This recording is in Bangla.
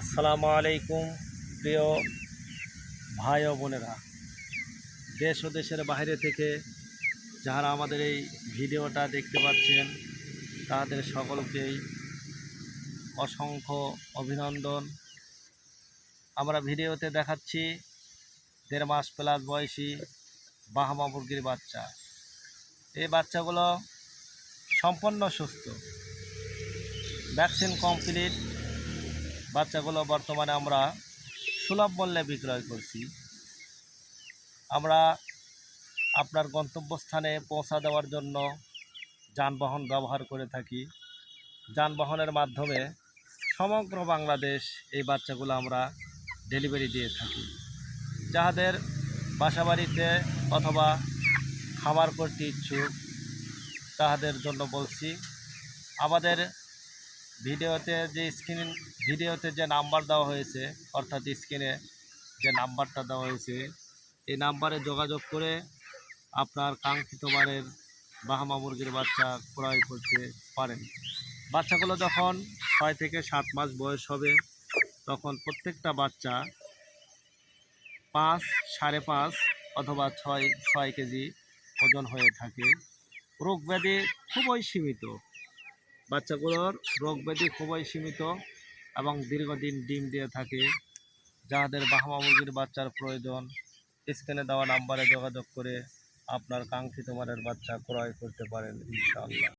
আসসালামু আলাইকুম, প্রিয় ভাই ও বোনেরা। দেশ ও দেশের বাইরে থেকে যারা আমাদের এই ভিডিওটা দেখতে পাচ্ছেন, তাদের সকলকেই অসংখ্য অভিনন্দন। আমরা ভিডিওতে দেখাচ্ছি দেড় মাস প্লাস বয়সী বাহামা মুরগির বাচ্চা। এই বাচ্চাগুলো সম্পূর্ণ সুস্থ। Vaccine complete. বাচ্চাগুলো বর্তমানে আমরা সুলভ মূল্যে বিক্রয় করছি। আমরা আপনার গন্তব্যস্থানে পৌঁছা দেওয়ার জন্য যানবাহন ব্যবহার করে থাকি। যানবাহনের মাধ্যমে সমগ্র বাংলাদেশ এই বাচ্চাগুলো আমরা ডেলিভারি দিয়ে থাকি। যাহাদের বাসাবাড়িতে অথবা খামার করতে ইচ্ছুক, তাহাদের জন্য বলছি, আমাদের ভিডিওতে যে স্ক্রিন ভিডিওতে যে নাম্বার দেওয়া হয়েছে, অর্থাৎ স্ক্রিনে যে নাম্বারটা দেওয়া হয়েছে, এই নাম্বারে যোগাযোগ করে আপনার কাঙ্ক্ষিত মানের বাহামা মুরগির বাচ্চা ক্রয় করতে পারেন। বাচ্চাগুলো যখন ছয় থেকে সাত মাস বয়স হবে, তখন প্রত্যেকটা বাচ্চা পাঁচ, সাড়ে পাঁচ অথবা ছয় ছয় কেজি ওজন হয়ে থাকে। রোগ ব্যাধি খুবই সীমিত। বাচ্চাগুলোর রোগ ব্যাধি খুবই সীমিত। এবং দীর্ঘদিন ডিম দিয়ে থাকে। যাদের বাহামা মুরগির বাচ্চার প্রয়োজন, স্ক্রিনে দেওয়া নাম্বারে যোগাযোগ করে আপনার কাঙ্ক্ষিত মানের বাচ্চা ক্রয় করতে পারেন, ইনশাআল্লাহ।